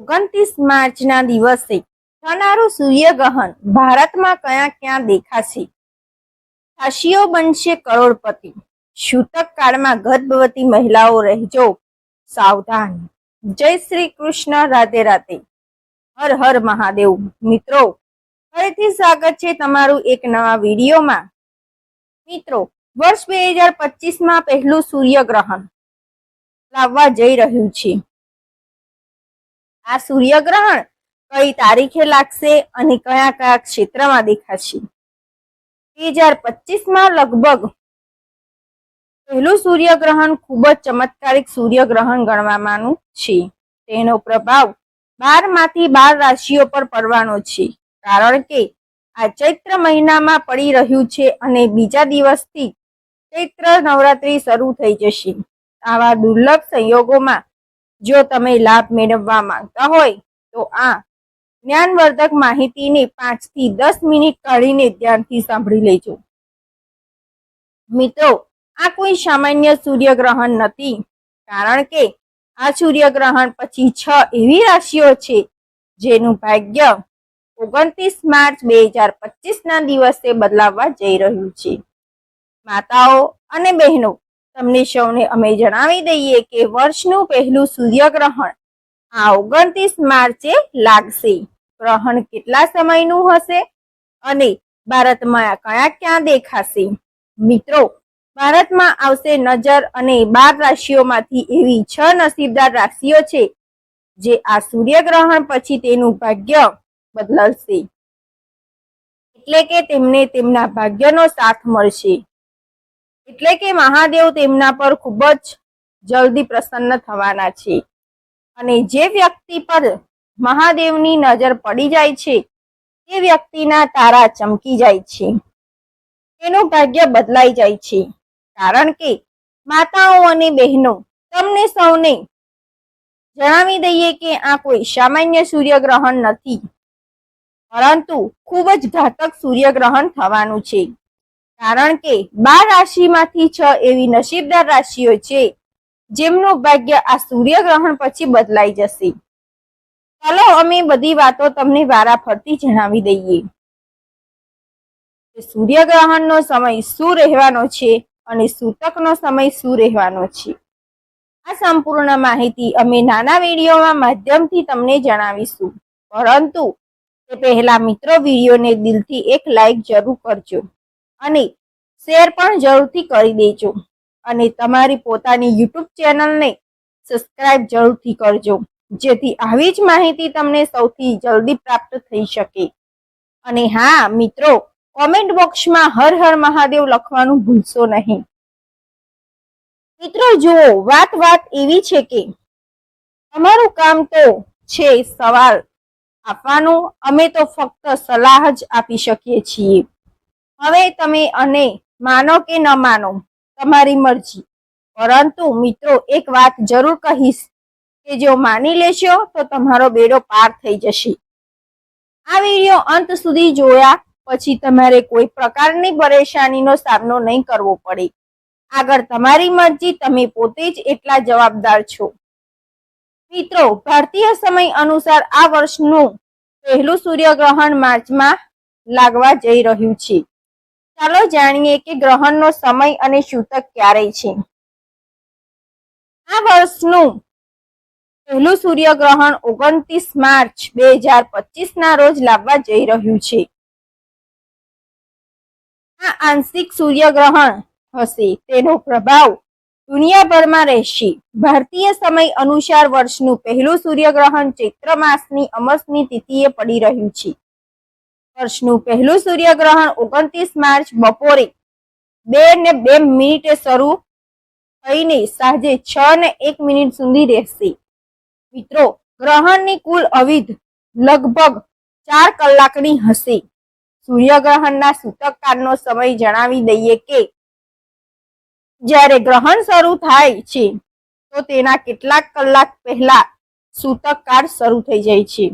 ઓગણત્રીસ માર્ચના દિવસે થનારું સૂર્યગ્રહણ ભારતમાં કયા ક્યાં દેખાશે? ખાસીઓ બનશે કરોડપતિ. સૂતક કાળમાં ગર્ભવતી મહિલાઓ રહેજો. સાવધાન. જય શ્રી કૃષ્ણ. રાધે રાધે. હર હર મહાદેવ. મિત્રો, ફરીથી સ્વાગત છે તમારું એક નવા વિડીયોમાં. મિત્રો, વર્ષ બે હજાર પચીસમાં પહેલું સૂર્યગ્રહણ લાવવા જઈ રહ્યું છે. આ સૂર્યગ્રહણ કઈ તારીખે લાગશે અને કયા કયા ક્ષેત્રમાં દેખાશે? બે હજાર પચીસમાં લગભગ પહેલું સૂર્યગ્રહણ ખૂબ જ ચમત્કારિક સૂર્યગ્રહણ ગણવામાંનું છે. તેનો પ્રભાવ બારમાંથી બાર રાશિઓ પર પડવાનો છે. કારણ કે આ ચૈત્ર મહિનામાં પડી રહ્યું છે અને બીજા દિવસથી ચૈત્ર નવરાત્રી શરૂ થઈ જશે. આવા દુર્લભ સંયોગોમાં જો તમે લાભ મેળવવા માંગતા હોય, તો આ જ્ઞાનવર્ધક માહિતીને પાંચથી દસ મિનિટ કાઢીને ધ્યાનથી સાંભળી લેજો. મિત્રો, આ કોઈ સામાન્ય સૂર્યગ્રહણ નથી, કારણ કે આ સૂર્યગ્રહણ પછી છ એવી રાશિઓ છે, જેનું ભાગ્ય ઓગણત્રીસ માર્ચ બે હજાર પચીસના દિવસે બદલાવવા જઈ રહ્યું છે. માતાઓ અને બહેનો તમને સૌને અમે જણાવી દઈએ કે વર્ષનું પહેલું સૂર્યગ્રહણ આ ઓગણત્રીસ માર્ચે લાગશે. ગ્રહણ કેટલા સમયનું હશે? અને ભારતમાં કયા ક્યાં દેખાશે? મિત્રો, ભારતમાં આવશે નજર અને બાર રાશિઓમાંથી એવી છ નસીબદાર રાશિઓ છે, જે આ સૂર્યગ્રહણ પછી તેનું ભાગ્ય બદલાશે. એટલે કે તેમને તેમના ભાગ્યનો સાથ મળશે. એટલે કે મહાદેવ તેમના પર ખૂબ જ જલ્દી પ્રસન્ન થવાના છે. અને જે વ્યક્તિ પર મહાદેવની નજર પડી જાય છે તે વ્યક્તિના તારા ચમકી જાય છે. તેનું ભાગ્ય બદલાઈ જાય છે. કારણ કે માતાઓ અને બહેનો તમને સૌને જણાવી દઈએ કે આ કોઈ સામાન્ય સૂર્યગ્રહણ નથી. પરંતુ ખૂબ જ ઘાતક સૂર્યગ્રહણ થવાનું છે. કારણ કે બાર રાશિમાંથી છ એવી નસીબદાર રાશિઓ છે, જેમનું ભાગ્ય આ સૂર્યગ્રહણ પછી બદલાઈ જશે. ચાલો અમે બધી વાતો તમને વારા ફરતી જણાવી દઈએ. સૂર્યગ્રહણનો સમય શું રહેવાનો છે અને સૂતકનો સમય શું રહેવાનો છે? આ સંપૂર્ણ માહિતી અમે નાના વિડીયોમાં માધ્યમથી તમને જણાવીશું. પરંતુ તે પહેલા મિત્રો વિડીયોને દિલથી એક લાઈક જરૂર કરજો. અને શેર પણ જરૂરથી કરી દેજો. અને તમારી પોતાની યુટ્યુબ ચેનલને સબસ્ક્રાઇબ જરૂરથી કરજો. જેથી આવી જ માહિતી તમને સૌથી જલ્દી પ્રાપ્ત થઈ શકે. અને હા, મિત્રો કોમેન્ટ બોક્સમાં હર હર મહાદેવ લખવાનું ભૂલશો નહીં. મિત્રો, જુઓ, વાત વાત એવી છે કે તમારું કામ તો છે સવાલ આપવાનું, અમે તો ફક્ત સલાહ જ આપી શકીએ છીએ. હવે તમે અને માનો કે ન માનો, તમારી મરજી. પરંતુ મિત્રો, એક વાત જરૂર કહીશ કે જો માની લેશો, તો તમારો બેડો પાર થઈ જશે. આ વીડિયો અંત સુધી જોયા પછી તમારે કોઈ પ્રકારની પરેશાનીનો સામનો નહીં કરવો પડે. આગળ તમારી મરજી, તમે પોતે જ એટલા જવાબદાર છો. મિત્રો, ભારતીય સમય અનુસાર આ વર્ષનું પહેલું સૂર્યગ્રહણ માર્ચમાં લાગવા જઈ રહ્યું છે. ચાલો જાણીએ કે ગ્રહણનો સમય અને સૂતક ક્યારે છે. આ વર્ષનું પહેલું સૂર્યગ્રહણ ઓગણત્રીસ માર્ચ બે હજાર પચીસ ના રોજ લાવવા જઈ રહ્યું છે. આ આંશિક સૂર્યગ્રહણ હશે. તેનો પ્રભાવ દુનિયાભરમાં રહેશે. ભારતીય સમય અનુસાર વર્ષનું પહેલું સૂર્યગ્રહણ ચૈત્ર માસની અમસની તિથિએ પડી રહ્યું છે. વર્ષનું પહેલું સૂર્યગ્રહણ ઓગણત્રીસ માર્ચ બપોરે બે ને બે મિનિટે શરૂ થઈને સાંજે છ ને એક મિનિટ સુધી રહેશે. મિત્રો, ગ્રહણની કુલ અવિધ લગભગ ચાર કલાકની હશે. સૂર્યગ્રહણના સૂતકકાળનો સમય જણાવી દઈએ કે જ્યારે ગ્રહણ શરૂ થાય છે, તો તેના કેટલાક કલાક પહેલા સૂતકકાળ શરૂ થઈ જાય છે.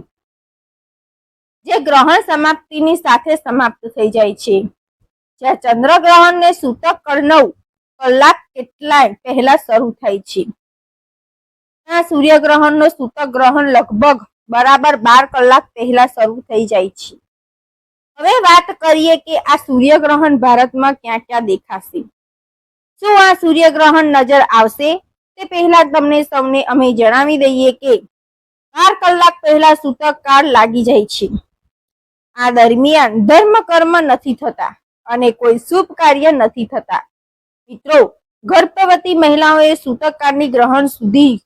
જે ગ્રહણ સમાપ્તિની સાથે સમાપ્ત થઈ જાય છે. જ્યાં ચંદ્રગ્રહણને સૂતક કરનવ કલાક કેટલાય પહેલા શરૂ થાય છે. આ સૂર્યગ્રહણનો સૂતક ગ્રહણ લગભગ બરાબર બાર કલાક પહેલા શરૂ થઈ જાય છે. હવે વાત કરીએ કે આ સૂર્યગ્રહણ ભારતમાં ક્યાં ક્યાં દેખાશે? શું આ સૂર્યગ્રહણ નજર આવશે? તે પહેલા તમને સૌને અમે જણાવી દઈએ કે બાર કલાક પહેલા સૂતક કાળ લાગી જાય છે. આ દરમિયાન ધર્મ કર્મ નથી થતા અને કોઈ શુભ કાર્ય નથી થતા. મિત્રો, ગર્ભવતી મહિલાઓએ સૂતક કાળની ગ્રહણ સુધી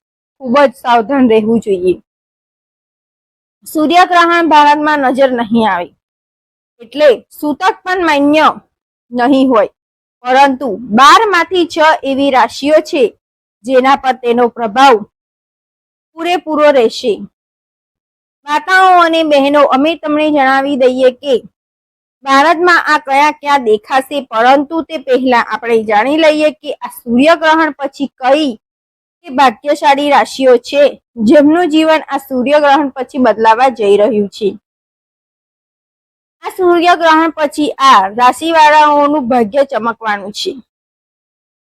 ખૂબ જ સાવધાન રહેવું જોઈએ. સૂર્યગ્રહણ ભારતમાં નજર નહીં આવે. એટલે સૂતક પણ માન્ય નહીં હોય. પરંતુ બારમાંથી છ એવી રાશિઓ છે જેના પર તેનો પ્રભાવ પૂરેપૂરો રહેશે. માતાઓ અને બહેનો, અમે તમને જણાવી દઈએ કે ભારતમાં આ કયા કયા દેખાશે, પરંતુ તે પહેલા આપણે જાણી લઈએ કે આ સૂર્યગ્રહણ પછી કઈ ભાગ્યશાળી રાશિઓ છે, જેમનું જીવન આ સૂર્યગ્રહણ પછી બદલાવા જઈ રહ્યું છે. આ સૂર્યગ્રહણ પછી આ રાશિવાળાઓનું ભાગ્ય ચમકવાનું છે.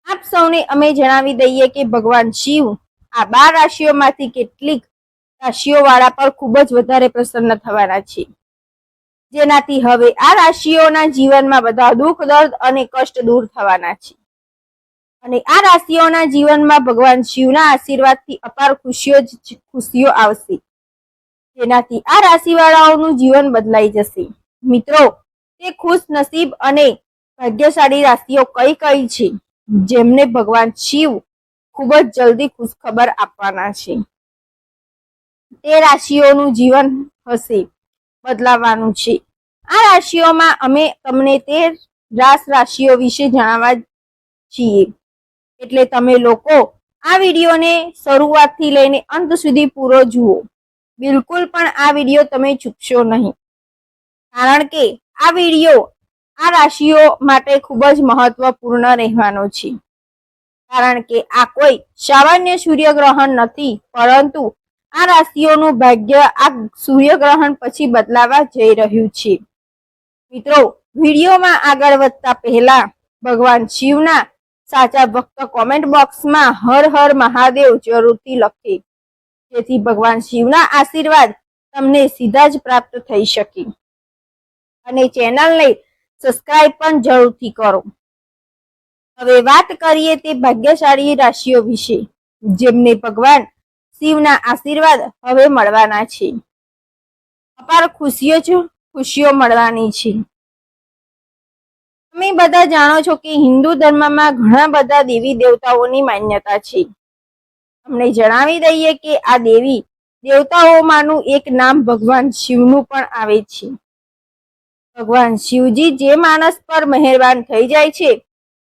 આપ સૌને અમે જણાવી દઈએ કે ભગવાન શિવ આ બાર રાશિઓમાંથી કેટલીક રાશિઓ વાળા પર ખૂબ જ વધારે પ્રસન્ન થવાના છે. જેનાથી હવે આ રાશિઓના જીવનમાં બધા દુઃખ, દર્દ અને કષ્ટ દૂર થવાના છે. અને આ રાશિઓના જીવનમાં ભગવાન શિવના આશીર્વાદથી અપાર ખુશીઓ જ ખુશીઓ આવશે. જેનાથી આ રાશિવાળાઓનું જીવન બદલાઈ જશે. મિત્રો, તે ખુશ નસીબ અને ભાગ્યશાળી રાશિઓ કઈ કઈ છે? જેમને ભગવાન શિવ ખૂબ જ જલ્દી ખુશખબર આપવાના છે. તે રાશિઓનું જીવન હશે, બદલાવાનું છે. આ રાશિઓમાં અમે તમને તે રાસ રાશિઓ વિશે જણાવવા છીએ. એટલે તમે લોકો આ વિડીયોને શરૂઆતથી લઈને અંત સુધી પૂરો જુઓ. બિલકુલ પણ આ વીડિયો તમે ચૂકશો નહીં. કારણ કે આ વીડિયો આ રાશિઓ માટે ખૂબ જ મહત્વપૂર્ણ રહેવાનો છે. કારણ કે આ કોઈ સામાન્ય સૂર્યગ્રહણ નથી, પરંતુ આ રાશિઓનું ભાગ્ય આ સૂર્યગ્રહણ પછી બદલાવા જઈ રહ્યું છે. મિત્રો, વિડીયોમાં આગળ વધતા પહેલા ભગવાન શિવના સાચા ભક્ત કોમેન્ટ બોક્સમાં હર હર મહાદેવ જરૂરથી લખે. જેથી ભગવાન શિવના આશીર્વાદ તમને સીધા જ પ્રાપ્ત થઈ શકે. અને ચેનલને સબસ્ક્રાઇબ પણ જરૂરથી કરો. હવે વાત કરીએ તે ભાગ્યશાળી રાશિઓ વિશે, જેમને ભગવાન શિવના આશીર્વાદ હવે મળવાના છે. અપાર ખુશીઓ છો ખુશીઓ મળવાની છે. તમે બધા જાણો છો કે હિન્દુ ધર્મમાં ઘણા બધા દેવી દેવતાઓની માન્યતા છે. અમને જણાવી દઈએ કે આ દેવી દેવતાઓમાંનું એક નામ ભગવાન શિવનું પણ આવે છે. ભગવાન શિવજી જે માણસ પર મહેરબાન થઈ જાય છે,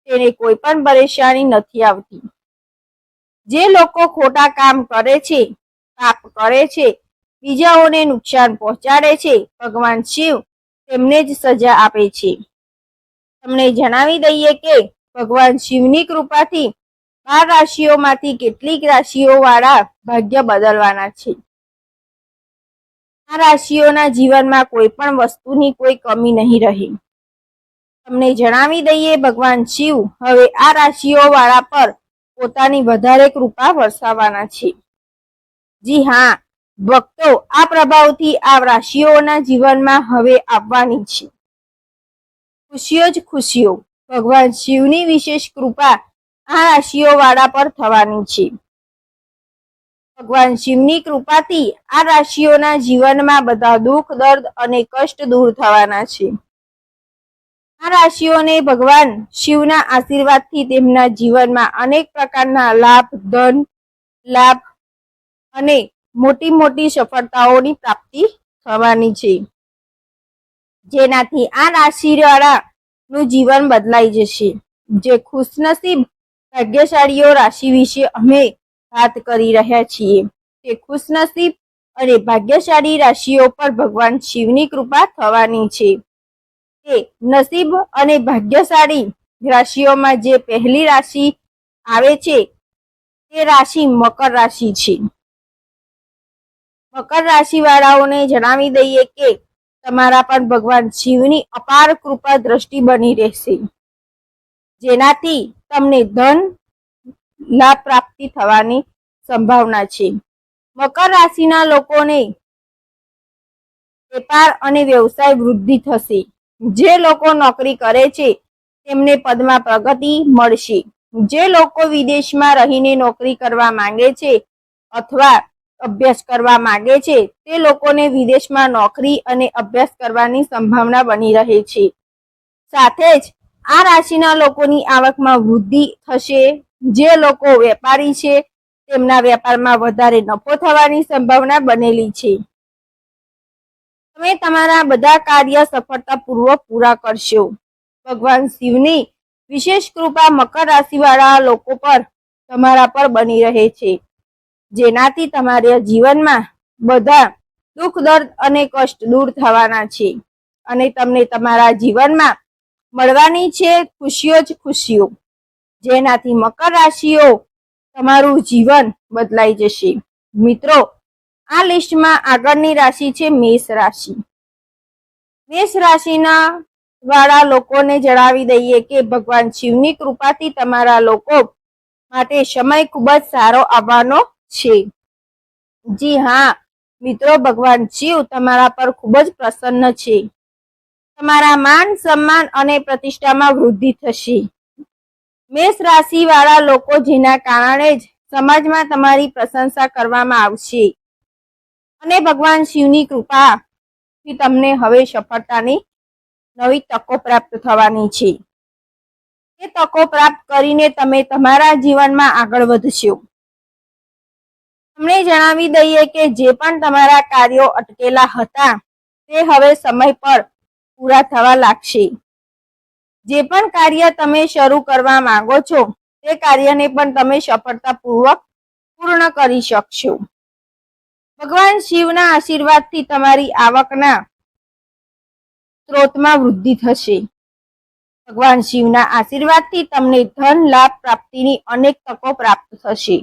તેને કોઈ પણ પરેશાની નથી આવતી. જે લોકો ખોટા કામ કરે છે, પાપ કરે છે, બીજાઓને નુકસાન પહોંચાડે છે, ભગવાન શિવ તેમને જ સજા આપે છે. તમને જણાવી દઈએ કે ભગવાન શિવની કૃપાથી બાર રાશિઓમાંથી કેટલીક રાશિઓ વાળા ભાગ્ય બદલવાના છે. આ રાશિઓના જીવનમાં કોઈ પણ વસ્તુની કોઈ કમી નહીં રહે. તમને જણાવી દઈએ ભગવાન શિવ હવે આ રાશિઓ વાળા પર પોતાની વધારે કૃપા વરસાવવાના છે. જી હા, ભક્તો, આ પ્રભાવથી આ રાશિઓના જીવનમાં હવે આવવાની છે. ખુશીઓ જ ખુશીઓ, ભગવાન શિવની વિશેષ કૃપા આ રાશિઓ વાળા પર થવાની છે. ભગવાન શિવની કૃપાથી આ રાશિઓના જીવનમાં બધા દુઃખ, દર્દ અને કષ્ટ દૂર થવાના છે. આ રાશિઓને ભગવાન શિવના આશીર્વાદથી તેમના જીવનમાં અનેક પ્રકારના લાભ, ધન, લાભ અને મોટી મોટી સફળતાઓની પ્રાપ્તિ થવાની છે. જેનાથી આ રાશિવાળાનું જીવન બદલાઈ જશે. જે ખુશનસીબ ભાગ્યશાળીઓ રાશિ વિશે અમે વાત કરી રહ્યા છીએ. તે ખુશનસીબ અને ભાગ્યશાળી રાશિઓ પર ભગવાન શિવની કૃપા થવાની છે. તે નસીબ અને ભાગ્યશાળી રાશિઓમાં જે પહેલી રાશિ આવે છે, તે રાશિ મકર રાશિ છે. મકર રાશિ વાળાઓને જણાવી દઈએ કે તમારા પર ભગવાન શિવની અપાર કૃપા દ્રષ્ટિ બની રહેશે. જેનાથી તમને ધન લાભ પ્રાપ્તિ થવાની સંભાવના છે. મકર રાશિના લોકોને વેપાર અને વ્યવસાય વૃદ્ધિ થશે. જે લોકો નોકરી કરે છે, તેમને પદમાં પ્રગતિ મળશે. જે લોકો વિદેશમાં રહીને નોકરી કરવા માંગે છે અથવા અભ્યાસ કરવા માંગે છે, તે લોકોને વિદેશમાં નોકરી અને અભ્યાસ કરવાની સંભાવના બની રહે છે. સાથે જ, આ રાશિના લોકોની આવકમાં વૃદ્ધિ થશે. જે લોકો વેપારી છે, તેમના વેપારમાં વધારે નફો થવાની સંભાવના બનેલી છે. તમે તમારા બધા કાર્ય સફળતાપૂર્વક પૂરા કરશો. ભગવાન શિવની વિશેષ કૃપા મકર રાશિવાળા લોકો પર તમારા પર બની રહે છે. જેનાથી તમારા જીવનમાં બધા દુઃખ, દર્દ અને કષ્ટ દૂર થવાના છે અને તમને તમારા જીવનમાં મળવાની છે ખુશીઓ જ ખુશીઓ. જેનાથી મકર રાશિઓ તમારું જીવન બદલાઈ જશે. મિત્રો આ લિસ્ટમાં આગળની રાશિ છે મેષ રાશિ. મેષ રાશિના વાળા લોકોને જણાવી દઈએ કે ભગવાન શિવની કૃપાથી તમારા લોકો માટે સમય ખૂબ જ સારો આવવાનો છે. જી હા, મિત્રો, ભગવાન શિવ તમારા પર ખૂબ જ પ્રસન્ન છે. તમારા માન સન્માન અને પ્રતિષ્ઠામાં વૃદ્ધિ થશે. મેષ રાશિ વાળા લોકો જેના કારણે જ સમાજમાં તમારી પ્રશંસા કરવામાં આવશે. અને ભગવાન શિવની કૃપાથી તમને હવે સફળતાની નવી તકો પ્રાપ્ત થવાની છે. એ તકો પ્રાપ્ત કરીને તમે તમારા જીવનમાં આગળ વધશો. તમને જણાવી દઈએ કે જે પણ તમારા કાર્યો અટકેલા હતા, તે હવે સમય પર પૂરા થવા લાગશે. જે પણ કાર્ય તમે શરૂ કરવા માંગો છો, તે કાર્યને પણ તમે સફળતાપૂર્વક પૂર્ણ કરી શકશો. ભગવાન શિવના આશીર્વાદથી તમારી આવકના સ્ત્રોતમાં વૃદ્ધિ થશે. ભગવાન શિવના આશીર્વાદથી તમને ધન લાભ પ્રાપ્તિની અનેક તકો પ્રાપ્ત થશે.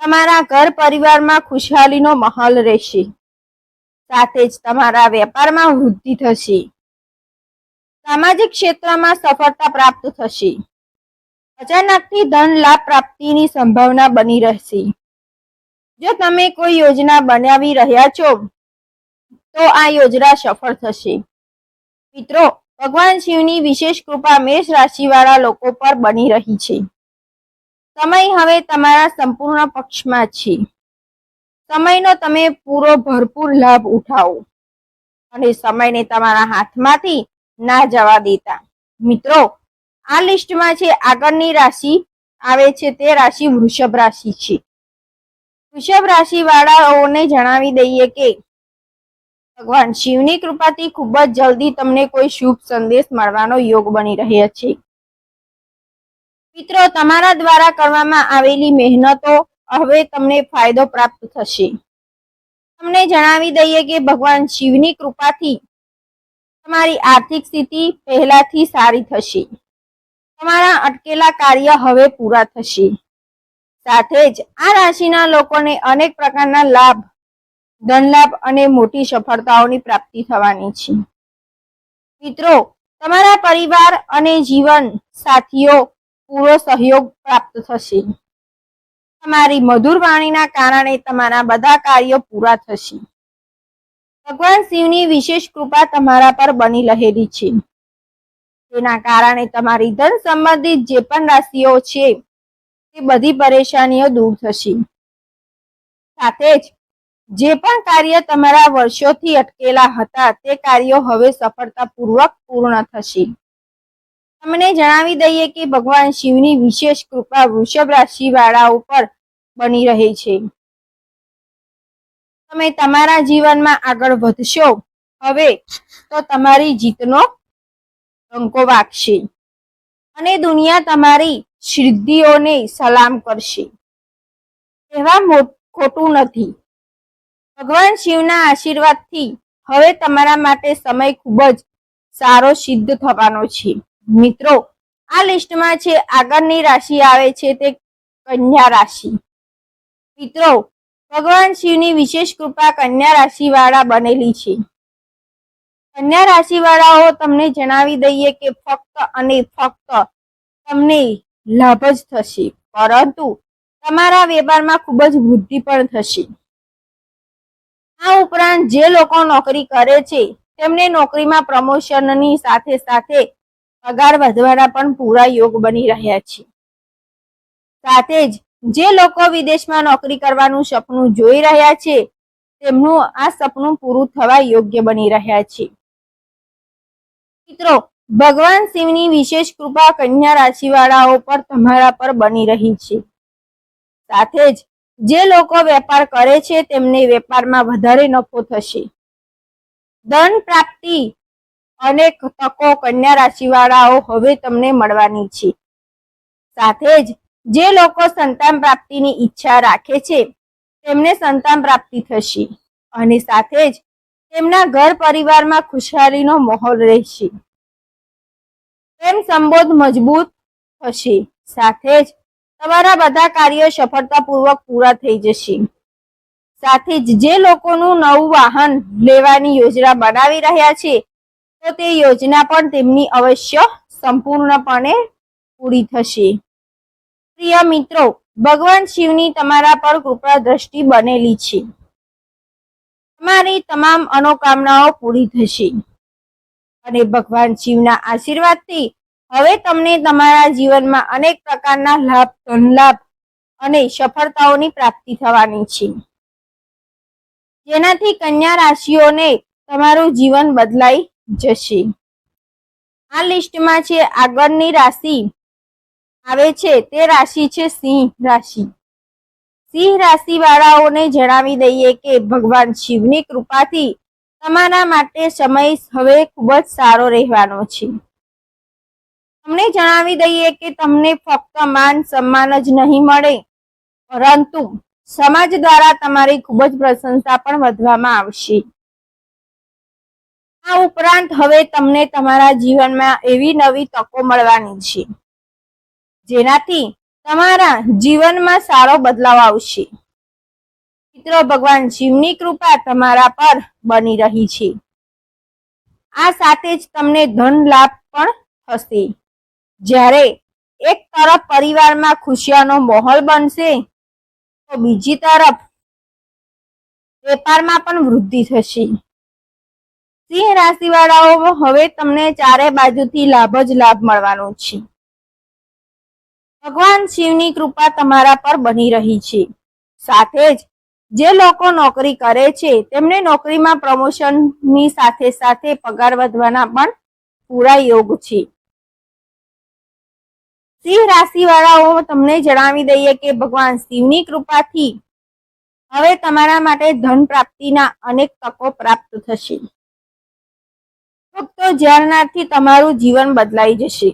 તમારા ઘર પરિવારમાં ખુશહાલીનો માહોલ રહેશે. સાથે જ તમારા વેપારમાં વૃદ્ધિ થશે. સામાજિક ક્ષેત્રમાં સફળતા પ્રાપ્ત થશે. અચાનકથી ધન લાભ પ્રાપ્તિની સંભાવના બની રહેશે. જો તમે કોઈ યોજના બનાવી રહ્યા છો, તો આ યોજના સફળ થશે. મિત્રો, ભગવાન શિવની વિશેષ કૃપા મેષ રાશિવાળા લોકો પર બની રહી છે. સમય હવે તમારા સંપૂર્ણ પક્ષમાં છે. સમયનો તમે પૂરો ભરપૂર લાભ ઉઠાવો. અને સમયને તમારા હાથમાંથી ના જવા દેતા. મિત્રો, આ લિસ્ટમાં છે આગળની રાશિ આવે છે તે રાશિ વૃષભ રાશિ છે. વૃષભ રાશિ વાળાઓને જણાવી દઈએ કે ભગવાન શિવની કૃપાથી ખૂબ જ જલ્દી તમને કોઈ શુભ સંદેશ મળવાનો યોગ બની રહ્યો છે. મિત્રો, તમારા દ્વારા કરવામાં આવેલી મહેનતો હવે તમને ફાયદો પ્રાપ્ત થશે. તમને જણાવી દઈએ કે ભગવાન શિવની કૃપાથી તમારી આર્થિક સ્થિતિ પહેલાથી સારી થશે. તમારા અટકેલા કાર્ય હવે પૂરા થશે. સાથે જ આ રાશિના લોકોને અનેક પ્રકારના લાભ, ધનલાભ અને મોટી સફળતાઓની પ્રાપ્તિ થવાની છે. મિત્રો, તમારા પરિવાર અને જીવન સાથીઓ પૂરો સહયોગ પ્રાપ્ત થશે. તમારી મધુર વાણીના કારણે તમારા બધા કાર્યો પૂરા થશે. ભગવાન શિવની વિશેષ કૃપા તમારા પર બની રહેલી છે. તેના કારણે તમારી ધન સંબંધિત જે પણ રાશિઓ છે તે બધી પરેશાનીઓ દૂર થશે. સાથે જ જે પણ કાર્ય તમારા વર્ષોથી અટકેલા હતા, તે કાર્યો હવે સફળતાપૂર્વક પૂર્ણ થશે. તમને જણાવી દઈએ કે ભગવાન શિવની વિશેષ કૃપા વૃષભ રાશિ વાળા ઉપર બની રહી છે. તમે તમારા જીવનમાં આગળ વધશો, હવે તો તમારી જીતનો ડંકો વાગશે. અને દુનિયા તમારી સિદ્ધિઓને સલામ કરશે. કહેવા ખોટું નથી. ભગવાન શિવના આશીર્વાદથી હવે તમારા માટે સમય ખૂબ જ સારો સિદ્ધ થવાનો છે. મિત્રો, આ લિસ્ટમાં છે આગળની રાશિ આવે છે તે કન્યા રાશિ. મિત્રો, ભગવાન શિવની વિશેષ કૃપા કન્યા રાશિ વાળા બનેલી છે. કન્યા રાશિ વાળાઓ તમને જણાવી દઈએ કે ફક્ત અને ફક્ત તમને લાભ જ થશે. પરંતુ તમારા વેપારમાં ખૂબ જ વૃદ્ધિ પણ થશે. આ ઉપરાંત જે લોકો નોકરી કરે છે, તેમને નોકરીમાં પ્રમોશનની સાથે સાથે પગાર વધવાના પણ પૂરા યોગ બની રહ્યા છે. સાથે જ જે લોકો વિદેશમાં નોકરી કરવાનું સપનું જોઈ રહ્યા છે, તેમનું આ સપનું પૂરું થવા યોગ્ય બની રહ્યા છે. મિત્રો ભગવાન શિવની વિશેષ કૃપા કન્યા રાશિવાળાઓ પર તમારા પર બની રહી છે. સાથે જ જે લોકો વેપાર કરે છે તેમને વેપારમાં વધારે નફો થશે. ધન પ્રાપ્તિ અનેક તકો કન્યા રાશિવાળાઓ હવે તમને મળવાની છે. સાથે જ જે લોકો સંતાન પ્રાપ્તિની ઈચ્છા રાખે છે તેમને સંતાન પ્રાપ્તિ થશે. અને સાથે જ તેમના ઘર પરિવારમાં ખુશહાલીનો માહોલ રહેશે. પ્રેમ, સંબોધ મજબૂત થશે. સાથે જ તમારા બધા કાર્યો સફળતાપૂર્વક પૂરા થઈ જશે. સાથે જ જે લોકોનું નવું વાહન લેવાની યોજના બનાવી રહ્યા છે, તો તે યોજના પણ તેમની અવશ્ય સંપૂર્ણપણે પૂરી થશે. પ્રિય મિત્રો, ભગવાન શિવની તમારા પર કૃપા દ્રષ્ટિ બનેલી છે. તમારી તમામ અનોકામનાઓ પૂરી થશે. અને ભગવાન શિવના આશીર્વાદથી હવે તમને તમારા જીવનમાં અનેક પ્રકારના લાભ, ધનલાભ અને સફળતાઓની પ્રાપ્તિ થવાની છે. જેનાથી કન્યા રાશિઓને તમારું જીવન બદલાઈ જશે. આ લિસ્ટમાં છે આગળની રાશિ આવે છે તે રાશિ છે સિંહ રાશિ. સિંહ રાશિ વાળાઓને જણાવી દઈએ કે ભગવાન શિવની કૃપાથી તમારા માટે સમય હવે ખૂબ જ સારો રહેવાનો છે. તમને જણાવી દઈએ કે તમને ફક્ત માન સન્માન જ નહીં મળે, પરંતુ સમાજ દ્વારા તમારી ખૂબ જ પ્રશંસા પણ વધવામાં આવશે. આ ઉપરાંત હવે તમને તમારા જીવનમાં એવી નવી તકો મળવાની છે, જેનાથી તમારા જીવનમાં સારો બદલાવ આવશે. મિત્રો, ભગવાન શિવની કૃપા તમારા પર બની રહી છે. આ સાથે જ તમને ધન લાભ પણ થશે. જ્યારે એક તરફ પરિવારમાં ખુશીઓનો માહોલ બનશે, તો બીજી તરફ વેપારમાં પણ વૃદ્ધિ થશે. સિંહ રાશિવાળાઓ, હવે તમને ચારે બાજુથી લાભ જ લાભ મળવાનો છે. ભગવાન શિવની કૃપા તમારા પર બની રહી છે. સાથે જ જે લોકો નોકરી કરે છે, તેમને નોકરીમાં પ્રમોશનની સાથે સાથે પગાર વધવાના પણ પૂરા યોગ છે. સિંહ રાશિ વાળાઓ તમને જણાવી દઈએ કે ભગવાન શિવની કૃપાથી હવે તમારા માટે ધન પ્રાપ્તિના અનેક તકો પ્રાપ્ત થશે. ભક્તો જ્યારનાથી તમારું જીવન બદલાઈ જશે.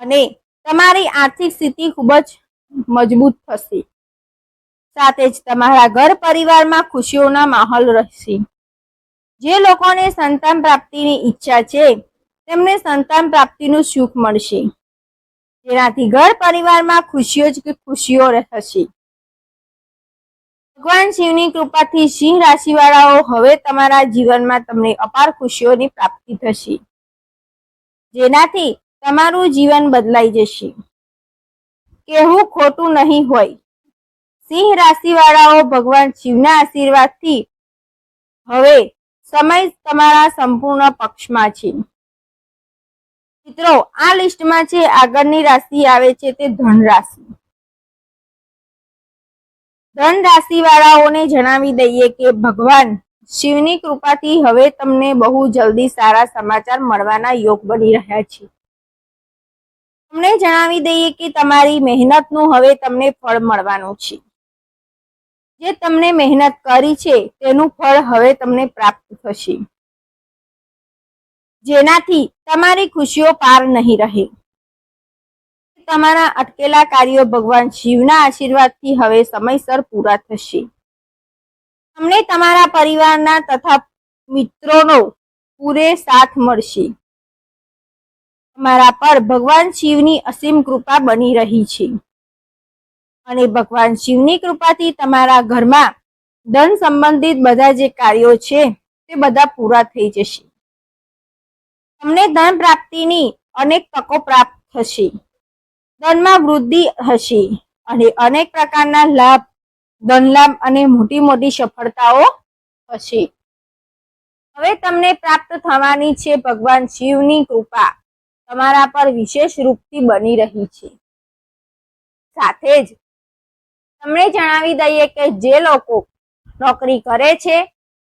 અને તમારી આર્થિક સ્થિતિ ખૂબ જ મજબૂત થશે. સાથે જ તમારા ઘર પરિવારમાં ખુશીઓના માહોલ રહેશે. જે લોકોને સંતાન પ્રાપ્તિની ઈચ્છા છે, તેમને સંતાન પ્રાપ્તિનું સુખ મળશે. જેનાથી ઘર પરિવારમાં ખુશીઓ જ ખુશીઓ રહેશે. ભગવાન શિવની કૃપાથી સિંહ રાશિવાળાઓ હવે તમારા જીવનમાં તમને અપાર ખુશીઓની પ્રાપ્તિ થશે. જેનાથી તમારું જીવન બદલાઈ જશે. કહેવું ખોટું નહીં હોય સિંહ રાશિવાળાઓ ભગવાન શિવના આશીર્વાદથી હવે સમય તમારા સંપૂર્ણ પક્ષમાં છે. મિત્રો, આ લિસ્ટમાં છે આગળની રાશિ આવે છે તે ધન રાશિ. ધન રાશિ વાળાઓને જણાવી દઈએ કે ભગવાન શિવની કૃપાથી હવે તમને બહુ જલ્દી સારા સમાચાર મળવાના યોગ બની રહ્યા છે. તમને જણાવી દઈએ કે તમારી મહેનતનું હવે તમને ફળ મળવાનું છે. જે તમને મહેનત કરી છે, તેનું ફળ હવે તમને પ્રાપ્ત થશે. જેનાથી તમારી ખુશીઓ પાર નહીં રહે. તમારા અટકેલા કાર્યો ભગવાન શિવના આશીર્વાદથી હવે સમયસર પૂરા થશે. તમને તમારા પરિવારના તથા મિત્રોનો પૂરે સાથ મળશે. તમારા પર ભગવાન શિવની અસીમ કૃપા બની રહી છે. અને ભગવાન શિવની કૃપાથી તમારા ઘરમાં ધન સંબંધિત બધા જે કાર્યો છે, તે બધા પૂરા થઈ જશે. તમને ધન પ્રાપ્તિની અનેક તકો પ્રાપ્ત થશે. ધનમાં વૃદ્ધિ હશે અને અનેક પ્રકારના લાભ, ધનલાભ અને મોટી મોટી સફળતાઓ થશે. હવે તમને પ્રાપ્ત થવાની છે ભગવાન શિવની કૃપા. તમારા પર વિશેષ રૂપથી બની રહી છે. સાથે જ તમને જણાવી દઈએ કે જે લોકો નોકરી કરે છે,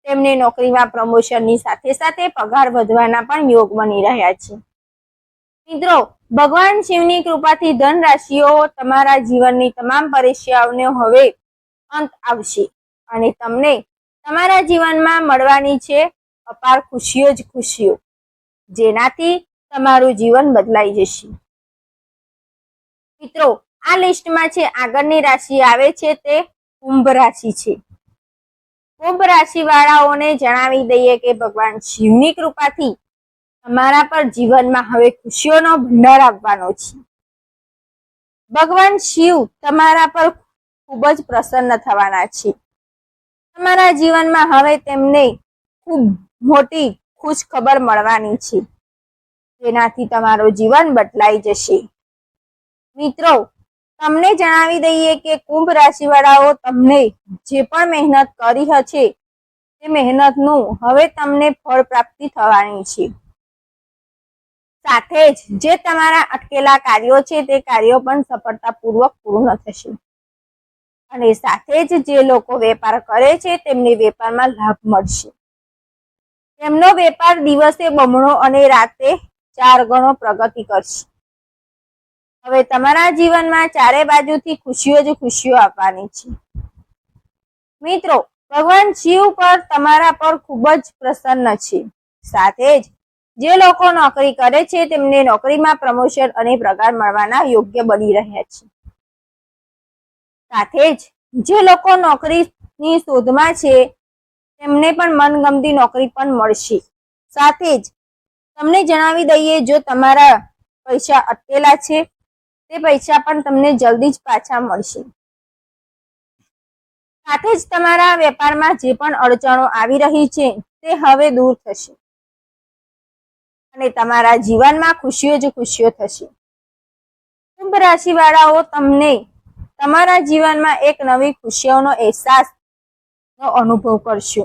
તેમને નોકરીમાં પ્રમોશનની સાથે સાથે પગાર વધવાના પણ યોગ બની રહ્યા છે. મિત્રો, ભગવાન શિવની કૃપાથી ધન રાશિઓ તમારા જીવનની તમામ પરેશાનીઓ હવે અંત આવશે અને તમને તમારા જીવનમાં મળવાની છે અપાર ખુશીઓ જ ખુશીઓ, જેનાથી તમારું જીવન બદલાઈ જશે. મિત્રો આ લિસ્ટમાં છે આગળની રાશિ આવે છે તે કુંભ રાશિ છે. કુંભ રાશિ વાળાઓને જણાવી દઈએ કે ભગવાન શિવની કૃપાથી તમારા પર જીવનમાં હવે ખુશીઓનો ભંડાર આવવાનો છે. ભગવાન શિવ તમારા પર ખૂબ જ પ્રસન્ન થવાના છે. તમારા જીવનમાં હવે તેમને ખૂબ મોટી ખુશ ખબર મળવાની છે. જેનાથી તમારું જીવન બદલાઈ જશે. મિત્રો તમને જણાવી દઈએ કે કુંભ રાશિ વાળાઓ તમને જે પણ મહેનત કરી હશે, તે મહેનતનું હવે તમને ફળ પ્રાપ્તિ થવાની છે. સાથે જ જે તમારા અટકેલા કાર્યો છે, તે કાર્યો પણ સફળતાપૂર્વક પૂર્ણ થશે. અને સાથે જ જે લોકો વેપાર કરે છે, તેમને વેપારમાં લાભ મળશે. તેમનો વેપાર દિવસે બમણો અને રાતે ચાર ગણો પ્રગતિ કરશે. હવે તમારા જીવનમાં ચારે બાજુથી ખુશીઓ જ ખુશીઓ આપવાની છે. મિત્રો, ભગવાન શિવ પર તમારા પર ખૂબ જ પ્રસન્ન છે. સાથે જ જે લોકો નોકરી કરે છે, તેમને નોકરીમાં પ્રમોશન અને પ્રકાર મળવાના યોગ્ય બની રહ્યા છે. સાથે જ જે લોકો નોકરીની શોધમાં છે, તેમને પણ મનગમતી નોકરી પણ મળશે. સાથે જ તમને જણાવી દઈએ, જો તમારા પૈસા અટકેલા છે તે પૈસા પણ તમને જલ્દી જ પાછા મળશે. સાથે જ તમારા વેપારમાં જે પણ અડચણો આવી રહી છે, તે હવે દૂર થશે. અને તમારા જીવનમાં ખુશીઓ જ ખુશીઓ થશે. કુંભ રાશિ વાળાઓ તમને તમારા જીવનમાં એક નવી ખુશીઓનો અહેસાસ નો અનુભવ કરશો.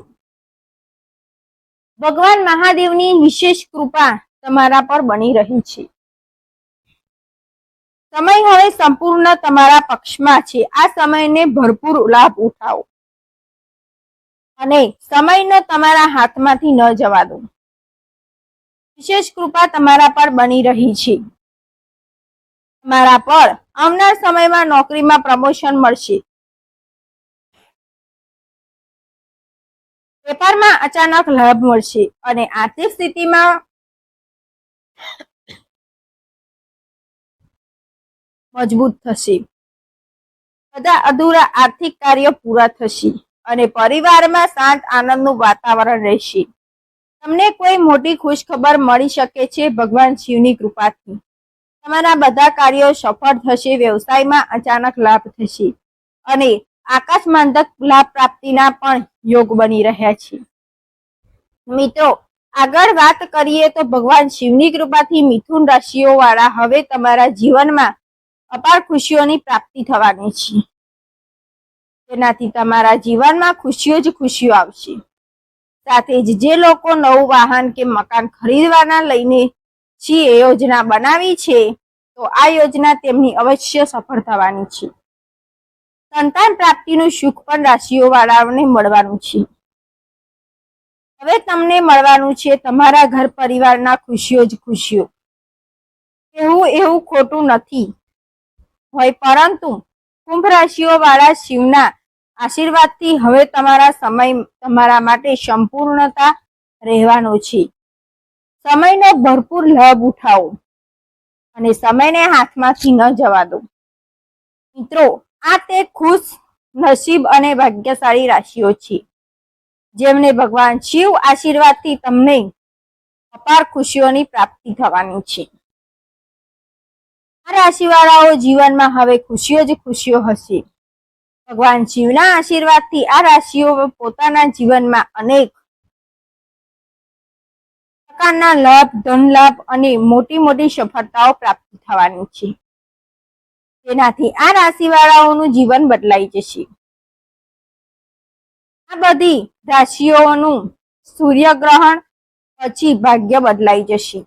ભગવાન મહાદેવની વિશેષ કૃપા તમારા પર બની રહી છે. સમય હવે સંપૂર્ણ તમારા પક્ષમાં છે. આ સમયને ભરપૂર લાભ ઉઠાવો. અને સમયને તમારા હાથમાંથી ન જવા દો. વિશેષ કૃપા તમારા પર બની રહી છે. તમારા પર આવનાર સમયમાં નોકરીમાં પ્રમોશન મળશે. વેપારમાં અચાનક લાભ મળશે અને આર્થિક સ્થિતિમાં મજબૂત થશે. બધા અધૂરા આર્થિક કાર્યો પૂરા થશે અને પરિવારમાં શાંત આનંદનું વાતાવરણ રહેશે. તમને કોઈ મોટી ખુશખબર મળી શકે છે ભગવાન શિવની કૃપાથી. તમારા બધા કાર્યો સફળ થશે, વ્યવસાયમાં અચાનક લાભ થશે અને આકાશમાંદક લાભ પ્રાપ્તિના પણ યોગ બની રહ્યા છે. મિત્રો, આગળ વાત કરીએ તો ભગવાન શિવની કૃપાથી મિથુન રાશિઓ વાળા હવે તમારા જીવનમાં અપાર ખુશીઓની પ્રાપ્તિ થવાની છે. તેનાથી તમારા જીવનમાં ખુશીઓ જ ખુશીઓ આવશે. સાથે જ જે લોકો નવું વાહન કે મકાન ખરીદવાના લઈને છીએ યોજના બનાવી છે, તો આ યોજના તેમની અવશ્ય સફળ થવાની છે. સંતાન પ્રાપ્તિનું સુખ પણ રાશિઓ વાળાઓને મળવાનું છે. હવે તમને મળવાનું છે તમારા ઘર પરિવારના ખુશીઓ જ ખુશીઓ. એવું એવું ખોટું નથી. હોય, પરંતુ કુંભ રાશિઓ વાળા શિવના આશીર્વાદથી હવે તમારા સમય, તમારા માટે સંપૂર્ણતા રહેવાનો છે. સમયનો ભરપૂર લાભ ઉઠાવો અને સમયને હાથમાંથી ન જવા દો. મિત્રો, આ તે ખુશ નસીબ અને ભાગ્યશાળી રાશિઓ છે, જેમને ભગવાન શિવ આશીર્વાદથી તમને અપાર ખુશીઓની પ્રાપ્તિ થવાની છે. આ રાશિવાળાઓ જીવનમાં હવે ખુશીઓ જ ખુશીઓ હશે. ભગવાન શિવના આશીર્વાદથી આ રાશિઓ પોતાના જીવનમાં અનેક પ્રકારના લાભ ધન લાભ અને મોટી મોટી સફળતાઓ પ્રાપ્ત થવાની છે. તેનાથી આ રાશિવાળાઓનું જીવન બદલાઈ જશે. આ બધી રાશિઓનું સૂર્યગ્રહણ પછી ભાગ્ય બદલાઈ જશે.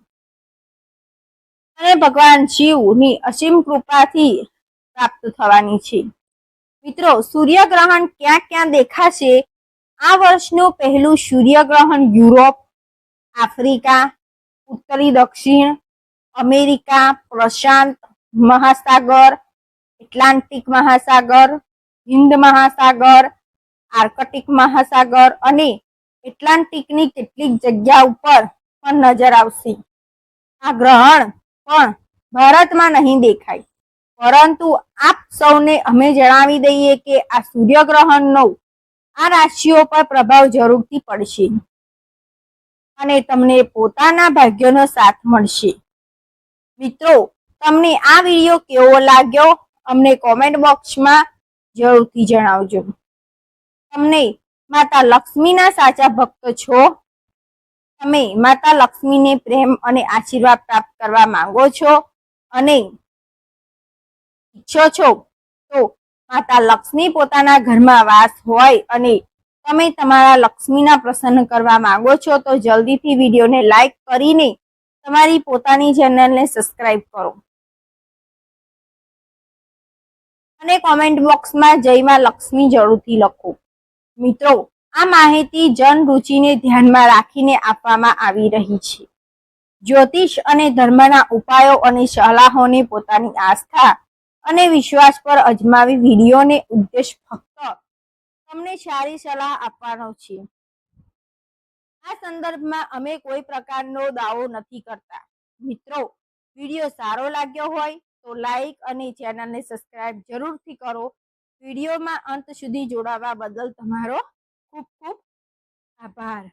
અને ભગવાન શિવની અસીમ કૃપાથી પ્રાપ્ત થવાની છે. મિત્રો, સૂર્યગ્રહણ ક્યાં ક્યાં દેખાશે? આ વર્ષનું પહેલું સૂર્યગ્રહણ યુરોપ, આફ્રિકા, ઉત્તરી દક્ષિણ, અમેરિકા, પ્રશાંત મહાસાગર, એટલાન્ટિક મહાસાગર, હિન્દ મહાસાગર, આર્કટિક મહાસાગર અને એટલાન્ટિકની કેટલીક જગ્યા ઉપર પણ નજર આવશે. આ ગ્રહણ પણ ભારતમાં નહીં દેખાય. પરંતુ આપ સૌને અમે જણાવી દઈએ કે આ સૂર્યગ્રહણનો આ રાશિઓ પર પ્રભાવ જરૂરથી પડશે. અને તમને પોતાના ભાગ્યનો સાથ મળશે. મિત્રો, તમને આ વીડિયો કેવો લાગ્યો? અમને કોમેન્ટ બોક્સમાં જરૂરથી જણાવજો. તમને માતા લક્ષ્મીના સાચા ભક્ત છો? તમે માતા લક્ષ્મીને પ્રેમ અને આશીર્વાદ પ્રાપ્ત કરવા માંગો છો અને ઈચ્છો છો, તો માતા લક્ષ્મી પોતાના ઘરમાં વાસ હોય અને તમે તમારા લક્ષ્મીના પ્રસન્ન કરવા માંગો છો, તો જલ્દીથી વિડીયોને લાઈક કરીને તમારી પોતાની ચેનલને સબસ્ક્રાઇબ કરો. અને કોમેન્ટ બોક્સમાં જયમાં લક્ષ્મી જરૂરથી લખો. મિત્રો આ માહિતી જનરૂચિને ધ્યાનમાં રાખીને આપવામાં આવી રહી છે. જ્યોતિષ અને ધર્મના ઉપાયો અને સલાહોને પોતાની આસ્થા અને વિશ્વાસ પર અજમાવી વિડીયોને ઉદ્દેશ ફક્ત તમને સારી સલાહ આપવાનો છે. આ સંદર્ભમાં અમે કોઈ પ્રકારનો દાવો નથી કરતા. મિત્રો, વીડિયો સારો લાગ્યો હોય તો લાઈક અને ચેનલને સબસ્ક્રાઇબ જરૂરથી કરો. વિડીયોમાં અંત સુધી જોડાવા બદલ તમારો ખૂબ ખૂબ આભાર